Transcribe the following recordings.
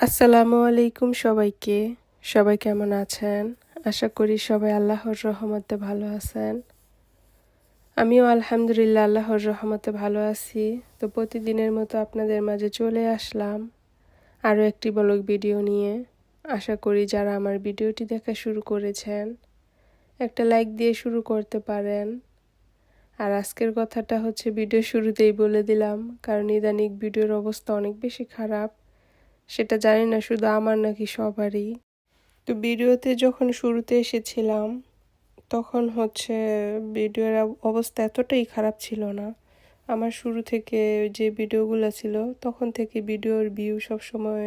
আসসালামু আলাইকুম সবাইকে। সবাই কেমন আছেন? আশা করি সবাই আল্লাহর রহমতে ভালো আছেন। আমিও আলহামদুলিল্লাহ আল্লাহর রহমতে ভালো আছি। তো প্রতিদিনের মতো আপনাদের মাঝে চলে আসলাম আরও একটি ব্লগ ভিডিও নিয়ে। আশা করি যারা আমার ভিডিওটি দেখা শুরু করেছেন, একটা লাইক দিয়ে শুরু করতে পারেন। আর আজকের কথাটা হচ্ছে, ভিডিও শুরুতেই বলে দিলাম, কারণ ইদানিক ভিডিওর অবস্থা অনেক বেশি খারাপ। সেটা জানি না, শুধু আমার নাকি সবারই। তো ভিডিওতে যখন শুরুতে এসেছিলাম, তখন হচ্ছে ভিডিওর অবস্থা এতটাই খারাপ ছিল না। আমার শুরু থেকে যে ভিডিওগুলো ছিল, তখন থেকে ভিডিওর ভিউ সবসময়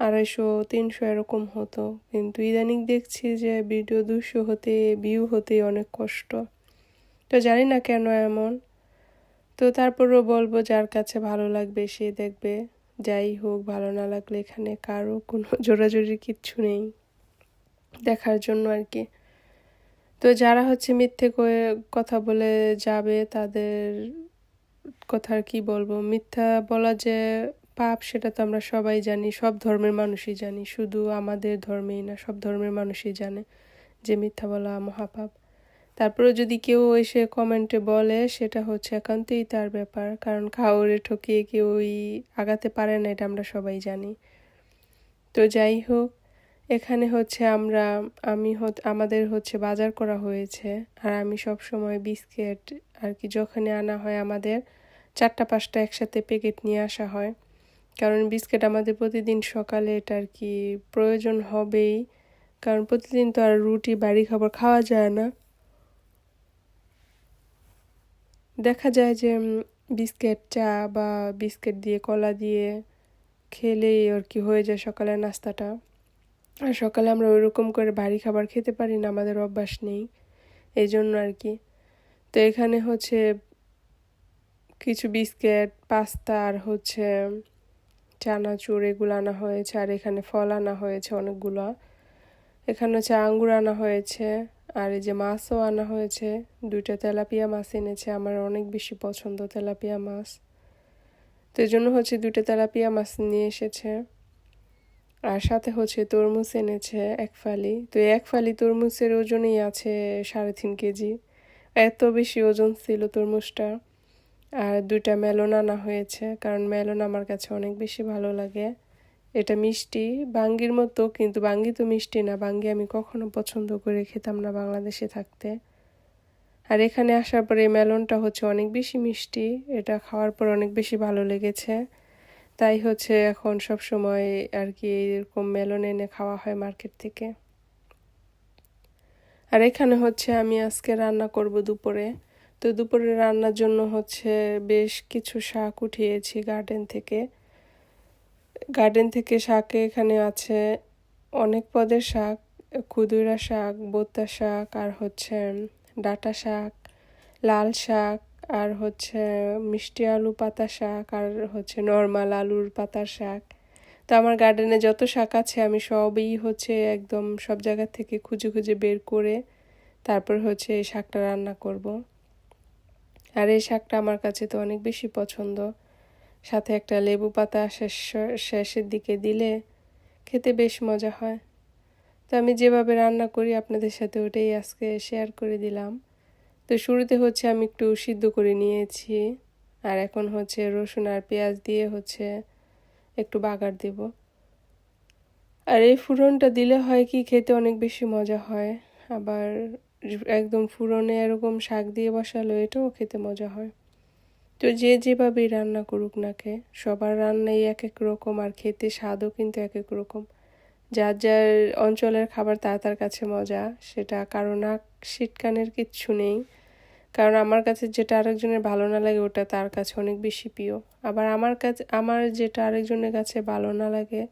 আড়াইশো, তিনশো এরকম হতো। কিন্তু ইদানিং দেখছি যে ভিডিও দুশো হতে ভিউ হতে অনেক কষ্ট। তো জানি না কেন এমন। তো তারপরও বলব যার কাছে ভালো লাগবে সে দেখবে। যাই হোক, ভালো না লাগলে এখানে কারও কোনো জোরাজোরি কিচ্ছু নেই দেখার জন্য আর কি। তো যারা হচ্ছে মিথ্যে কথা বলে যাবে, তাদের কথা আর কি বলব? মিথ্যা বলা যে পাপ, সেটা তো আমরা সবাই জানি, সব ধর্মের মানুষই জানি। শুধু আমাদের ধর্মেই না, সব ধর্মের মানুষই জানে যে মিথ্যা বলা মহাপাপ। তারপরে যদি কেউ এসে কমেন্টে বলে, সেটা হচ্ছে একান্তই তার ব্যাপার। কারণ খাওয়ারে ঠকিয়ে কেউই আগাতে পারে না, এটা আমরা সবাই জানি। তো যাই হোক, এখানে হচ্ছে আমরা, আমি আমাদের হচ্ছে বাজার করা হয়েছে। আর আমি সব সময় বিস্কিট আর কি যখনই আনা হয় আমাদের, চারটা, পাঁচটা একসাথে প্যাকেট নিয়ে আসা হয়। কারণ বিস্কিট আমাদের প্রতিদিন সকালে এটা আর কি প্রয়োজন হবেই। কারণ প্রতিদিন তো আর রুটি বাড়ি খাবার খাওয়া যায় না। দেখা যায় যে বিস্কিট চা বা বিস্কিট দিয়ে, কলা দিয়ে খেলেই আর কি হয়ে যায় সকালের নাস্তাটা। আর সকালে আমরা ওইরকম করে ভারী খাবার খেতে পারি না, আমাদের অভ্যাস নেই। এই জন্য আর কি। তো এখানে হচ্ছে কিছু বিস্কিট, পাস্তা আর হচ্ছে চানাচুর এগুলো আনা হয়েছে। আর এখানে ফল আনা হয়েছে অনেকগুলো। এখানে হচ্ছে আঙ্গুর আনা হয়েছে। আর এই যে মাছও আনা হয়েছে, দুইটা তেলাপিয়া মাছ এনেছে, আমার অনেক বেশি পছন্দ তেলাপিয়া মাছ। তো এই জন্য হচ্ছে দুইটা তেলাপিয়া মাছ নিয়ে এসেছে। আর সাথে হচ্ছে তরমুজ এনেছে, এক ফালি। তো এক ফালি তরমুজের ওজনই আছে সাড়ে তিন কেজি। এত বেশি ওজন ছিল তরমুজটা। আর দুইটা মেলন আনা হয়েছে, কারণ মেলন আমার কাছে অনেক বেশি ভালো লাগে। এটা মিষ্টি। বাঙ্গির মতো, কিন্তু বাঙ্গি তো মিষ্টি না। বাঙ্গি আমি কখনো পছন্দ করে খেতাম না বাংলাদেশে থাকতে। আর এখানে আসার পরে এই মেলনটা হচ্ছে অনেক বেশি মিষ্টি। এটা খাওয়ার পর অনেক বেশি ভালো লেগেছে। তাই হচ্ছে এখন সব সময় আর কি এরকম মেলন এনে খাওয়া হয় মার্কেট থেকে। আর এখানে হচ্ছে আমি আজকে রান্না করব দুপুরে। তো দুপুরে রান্নার জন্য হচ্ছে বেশ কিছু শাক উঠিয়েছি গার্ডেন থেকে। গার্ডেন থেকে শাকে এখানে আছে অনেক পদের শাক কুদুরা শাক, বোত্তা শাক, আর হচ্ছে ডাটা শাক, লাল শাক, আর হচ্ছে মিষ্টি আলু পাতা শাক, আর হচ্ছে নর্মাল আলুর পাতার শাক। তো আমার গার্ডেনে যত শাক আছে আমি সবই হচ্ছে একদম সব জায়গা থেকে খুঁজে খুঁজে বের করে তারপর হচ্ছে এই শাকটা রান্না করব। আর এই শাকটা আমার কাছে তো অনেক বেশি পছন্দ। সাথে একটা লেবু পাতা শেষ শেষের দিকে দিলে খেতে বেশ মজা হয়। তো আমি যেভাবে রান্না করি আপনাদের সাথে ওটাই আজকে শেয়ার করে দিলাম। তো শুরুতে হচ্ছে আমি একটু সিদ্ধ করে নিয়েছি আর এখন হচ্ছে রসুন আর পেঁয়াজ দিয়ে হচ্ছে একটু বাগার দেব। আর এই ফুরনটা দিলে হয় কি খেতে অনেক বেশি মজা হয়। আবার একদম ফুরনে এরকম শাক দিয়ে বসালো এটাও খেতে মজা হয়। তো যে যেভাবেই রান্না করুক না নাকে সবার রান্নাই এক এক রকম আর খেতে স্বাদও কিন্তু এক এক রকম। যার যার অঞ্চলের খাবার তার তার কাছে মজা, সেটা কারও নাক শীতকানের কিচ্ছু নেই। কারণ আমার কাছে যেটা আরেকজনের ভালো না লাগে, ওটা তার কাছে অনেক বেশি প্রিয়। আবার আমার কাছে, আমার যেটা আরেকজনের কাছে ভালো না লাগে,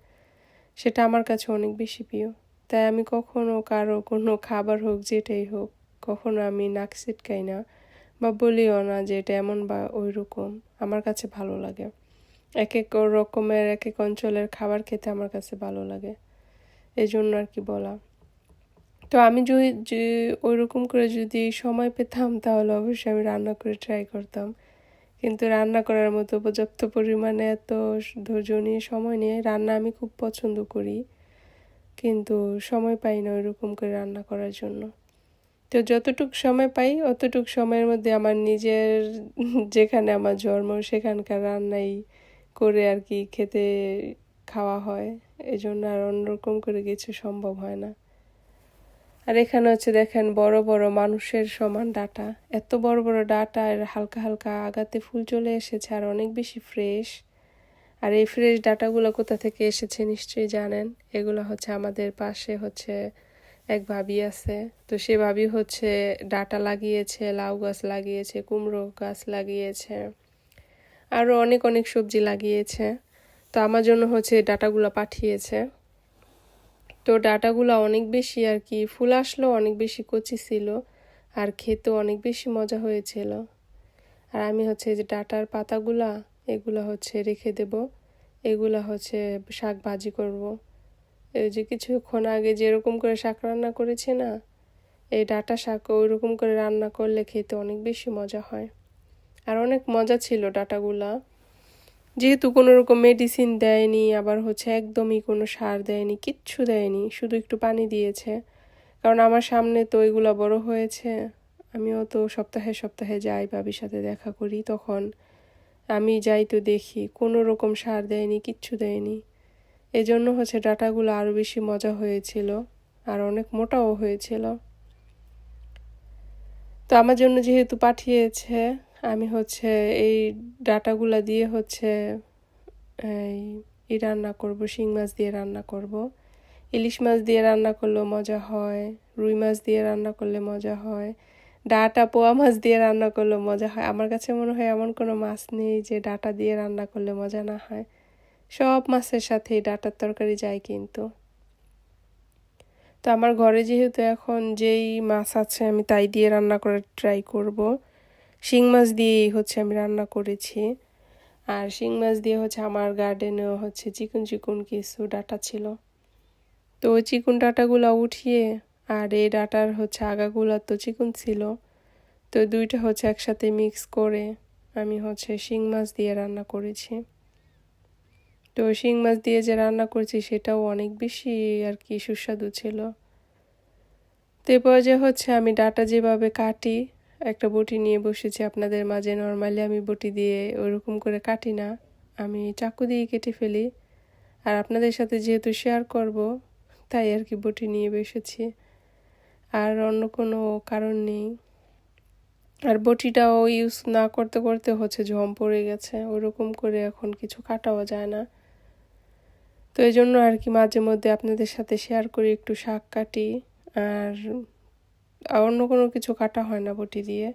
সেটা আমার কাছে অনেক বেশি প্রিয়। তাই আমি কখনো কারও কোনো খাবার হোক, যেটাই হোক, কখনো আমি নাক ছিটকাই না। বা বলিও না যে এটা এমন বা ওই রকম আমার কাছে ভালো লাগে। এক এক রকমের এক এক অঞ্চলের খাবার খেতে আমার কাছে ভালো লাগে। এই জন্য আর কি বলা। তো আমি যদি ওই রকম করে যদি সময় পেতাম, তাহলে অবশ্যই আমি রান্না করে ট্রাই করতাম। কিন্তু রান্না করার মতো উপযুক্ত পরিমাণে এত ধৈর্য নিয়ে, সময় নিয়ে রান্না আমি খুব পছন্দ করি। কিন্তু সময় পাই না ওইরকম করে রান্না করার জন্য। তো যতটুক সময় পাই, অতটুক সময়ের মধ্যে আমার নিজের যেখানে আমার জন্ম, সেখানকার রান্নাই করে আর কি খেতে, খাওয়া হয়। এই জন্য আর অন্যরকম করে কিছু সম্ভব হয় না। আর এখানে হচ্ছে দেখেন, বড় বড় মানুষের সমান ডাটা। এত বড় বড় ডাটা আর হালকা হালকা আগাতে ফুল চলে এসেছে আর অনেক বেশি ফ্রেশ। আর এই ফ্রেশ ডাটাগুলো কোথা থেকে এসেছে নিশ্চয়ই জানেন। এগুলো হচ্ছে আমাদের পাশে হচ্ছে এক ভাবি আছে। তো সে ভাবি হচ্ছে ডাটা লাগিয়েছে, লাউ গাছ লাগিয়েছে, কুমড়ো গাছ লাগিয়েছে আরও অনেক অনেক সবজি লাগিয়েছে। তো আমার জন্য হচ্ছে ডাটাগুলো পাঠিয়েছে। তো ডাটাগুলো অনেক বেশি আর কি, ফুল আসলো অনেক বেশি কচি ছিল আর খেতেও অনেক বেশি মজা হয়েছিল। আর আমি হচ্ছে যে ডাটার পাতাগুলা, এগুলো হচ্ছে রেখে দেব, এগুলো হচ্ছে শাক ভাজি করব। এই যে কিছুক্ষণ আগে যেরকম করে শাক রান্না করেছি না, এই ডাটা শাক ওই রকম করে রান্না করলে খেতে অনেক বেশি মজা হয়। আর অনেক মজা ছিল ডাটাগুলা। যেহেতু কোনো রকম মেডিসিন দেয়নি, আবার হচ্ছে একদমই কোনো সার দেয়নি, কিচ্ছু দেয়নি, শুধু একটু পানি দিয়েছে। কারণ আমার সামনে তো এগুলো বড় হয়েছে, আমিও তো সপ্তাহে সপ্তাহে যাই বাবির সাথে দেখা করি, তখন আমি যাই তো দেখি, কোনো রকম সার দেয়নি, কিচ্ছু দেয়নি। এজন্য হচ্ছে ডাটাগুলো আরও বেশি মজা হয়েছিল আর অনেক মোটাও হয়েছিল। তো আমার জন্য যেহেতু পাঠিয়েছে, আমি হচ্ছে এই ডাটাগুলো দিয়ে হচ্ছে, এই রান্না করব, শিং মাছ দিয়ে রান্না করব। ইলিশ মাছ দিয়ে রান্না করলেও মজা হয়, রুই মাছ দিয়ে রান্না করলে মজা হয়, ডাটা পোয়া মাছ দিয়ে রান্না করলেও মজা হয়। আমার কাছে মনে হয় এমন কোনো মাছ নেই যে ডাটা দিয়ে রান্না করলে মজা না হয়। সব মাছের সাথে ডাটার তরকারি যায় কিন্তু। তো আমার ঘরে যেহেতু এখন যেই মাছ আছে আমি তাই দিয়ে রান্না করার ট্রাই করব। শিং মাছ দিয়েই হচ্ছে আমি রান্না করেছি। আর শিং মাছ দিয়ে হচ্ছে আমার গার্ডেনেও হচ্ছে চিকুন চিকুন কিছু ডাটা ছিল। তো ওই চিকুন ডাটাগুলো উঠিয়ে আর এই ডাটার হচ্ছে আগাগুলো তো চিকুন ছিল। তো দুইটা হচ্ছে একসাথে মিক্স করে আমি হচ্ছে শিং মাছ দিয়ে রান্না করেছি। তো শিং মাছ দিয়ে যে রান্না করছি সেটাও অনেক বেশি আর কি সুস্বাদু ছিল। তো এরপর যে হচ্ছে আমি ডাটা যেভাবে কাটি, একটা বটি নিয়ে বসেছি আপনাদের মাঝে। নর্মালি আমি বটি দিয়ে ওরকম করে কাটি না। আমি চাকু দিয়ে কেটে ফেলি। আর আপনাদের সাথে যেহেতু শেয়ার করব, তাই আর কি বটি নিয়ে বসেছি। আর অন্য কোনো কারণ নেই। আর বটিটাও ইউজ না করতে করতে হচ্ছে ঝম পড়ে গেছে। ওরকম করে এখন কিছু কাটাও যায় না। তো এই জন্য আর কি মাঝে মধ্যে আপনাদের সাথে শেয়ার করি একটু শাক কাটি আর অন্য কোনো কিছু কাটা হয় না বটি দিয়ে,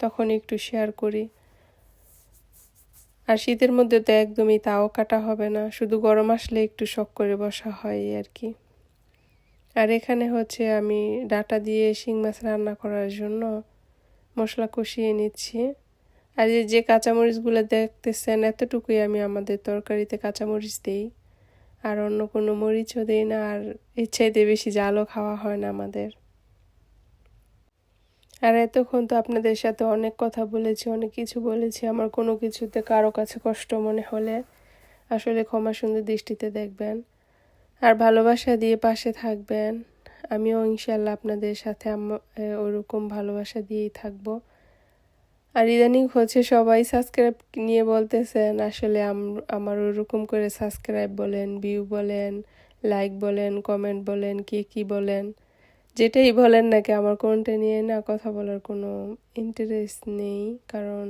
তখন একটু শেয়ার করি। আর শীতের মধ্যে তো একদমই তাও কাটা হবে না, শুধু গরম আসলে একটু শখ করে বসা হয় আর কি। আর এখানে হচ্ছে আমি ডাটা দিয়ে শিং মাছ রান্না করার জন্য মশলা কষিয়ে নিচ্ছি। আর যে কাঁচামরিচগুলো দেখতেছেন, এতটুকুই আমি আমাদের তরকারিতে কাঁচামরিচ দিই। আর অন্য কোনো মরিচও দিই না, আর ইচ্ছাইতে বেশি জালও খাওয়া হয় না আমাদের। আর এতক্ষণ তো আপনাদের সাথে অনেক কথা বলেছি, অনেক কিছু বলেছি, আমার কোনো কিছুতে কারও কাছে কষ্ট মনে হলে আসলে ক্ষমা সুন্দর দৃষ্টিতে দেখবেন। আর ভালোবাসা দিয়ে পাশে থাকবেন, আমিও ইনশাল্লাহ আপনাদের সাথে ওরকম ভালোবাসা দিয়েই থাকব। আর ইদানিং হচ্ছে সবাই সাবস্ক্রাইব নিয়ে বলতেছেন, আসলে আমার ওরকম করে সাবস্ক্রাইব বলেন ভিউ বলেন লাইক বলেন কমেন্ট বলেন, কে কি বলেন, যেটাই বলেন নাকি আমার কোনটা নিয়ে না কথা বলার কোনো ইন্টারেস্ট নেই। কারণ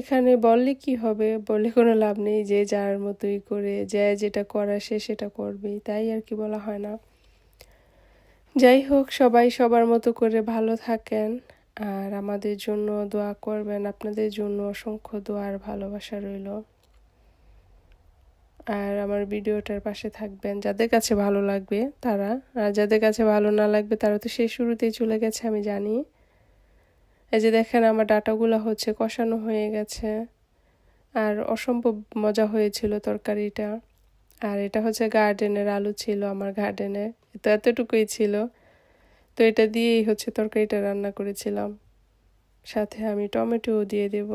এখানে বললে কি হবে? বলে কোনো লাভ নেই, যে যার মতোই করে, যে যেটা করা সে সেটা করবেই তাই আর কি বলা হয় না। যাই হোক, সবাই সবার মতো করে ভালো থাকেন। আর আমাদের জন্য দোয়া করবেন, আপনাদের জন্য অসংখ্য দোয়ার ভালোবাসা রইল। আর আমার ভিডিওটার পাশে থাকবেন যাদের কাছে ভালো লাগবে তারা, আর যাদের কাছে ভালো না লাগবে তারা তো সেই শুরুতেই চলে গেছে, আমি জানি। এই যে দেখেন আমার ডাটাগুলো হচ্ছে কষানো হয়ে গেছে, আর অসম্ভব মজা হয়েছিল তরকারিটা। আর এটা হচ্ছে গার্ডেনের আলু ছিল আমার গার্ডেনে তো এতটুকুই ছিল। তো এটা দিয়েই হচ্ছে তরকারিটা রান্না করেছিলাম। সাথে আমি টমেটোও দিয়ে দেব।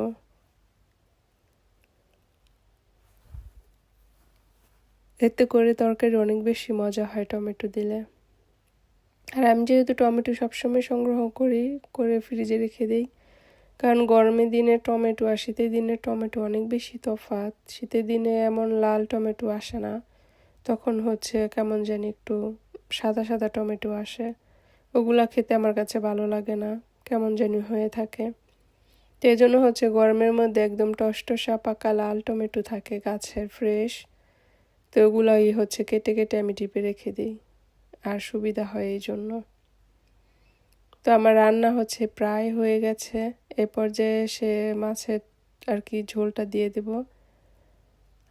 এতে করে তরকারি অনেক বেশি মজা হয় টমেটো দিলে। আর আমি যেহেতু টমেটো সবসময় সংগ্রহ করি, করে ফ্রিজে রেখে দিই, কারণ গরমের দিনে টমেটো আর শীতের দিনে টমেটো অনেক বেশি তফাৎ। শীতের দিনে এমন লাল টমেটো আসে না, তখন হচ্ছে কেমন জানি একটু সাদা সাদা টমেটো আসে। ওগুলা খেতে আমার কাছে ভালো লাগে না, কেমন জানি হয়ে থাকে। তো এই জন্য হচ্ছে গরমের মধ্যে একদম টসটসা পাকা লাল টমেটো থাকে গাছের ফ্রেশ তো ওগুলোই হচ্ছে কেটে কেটে আমি টিপে রেখে দিই, আর সুবিধা হয় এই জন্য। তো আমার রান্না হচ্ছে প্রায় হয়ে গেছে, এ পর্যায়ে সে মাছের আর কি ঝোলটা দিয়ে দেব।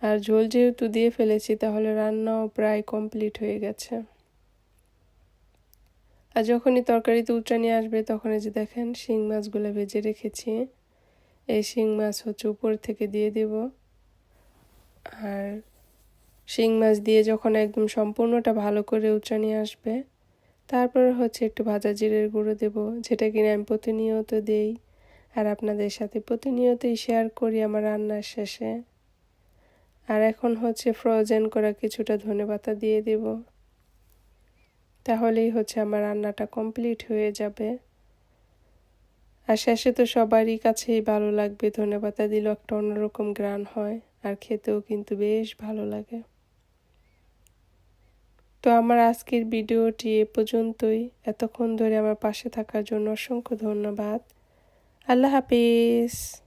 আর ঝোল যেহেতু দিয়ে ফেলেছি, তাহলে রান্নাও প্রায় কমপ্লিট হয়ে গেছে। আর যখনই তরকারিতে উচ্চানি আসবে, তখন এই যে দেখেন শিং মাছগুলো ভেজে রেখেছি। এই শিং মাছ হচ্ছে উপর থেকে দিয়ে দেব। আর শিং মাছ দিয়ে যখন একদম সম্পূর্ণটা ভালো করে উচ্চানি আসবে, তারপর হচ্ছে একটু ভাজা জিরের গুঁড়ো দেব, যেটা কিনে আমি প্রতিনিয়ত দেই। আর আপনাদের সাথে প্রতিনিয়তই শেয়ার করি আমার রান্নার শেষে। আর এখন হচ্ছে ফ্রোজেন করা কিছুটা ধনে পাতা দিয়ে দেব। তাহলেই হচ্ছে আমার রান্নাটা কমপ্লিট হয়ে যাবে। আর শেষে তো সবারই কাছেই ভালো লাগবে ধনে পাতা দিলেও একটা অন্যরকম গ্রান হয়, আর খেতেও কিন্তু বেশ ভালো লাগে। তো আমার আজকের ভিডিওটি এ পর্যন্তই। এতক্ষণ ধরে আমার পাশে থাকার জন্য অসংখ্য ধন্যবাদ। আল্লাহ হাফিজ।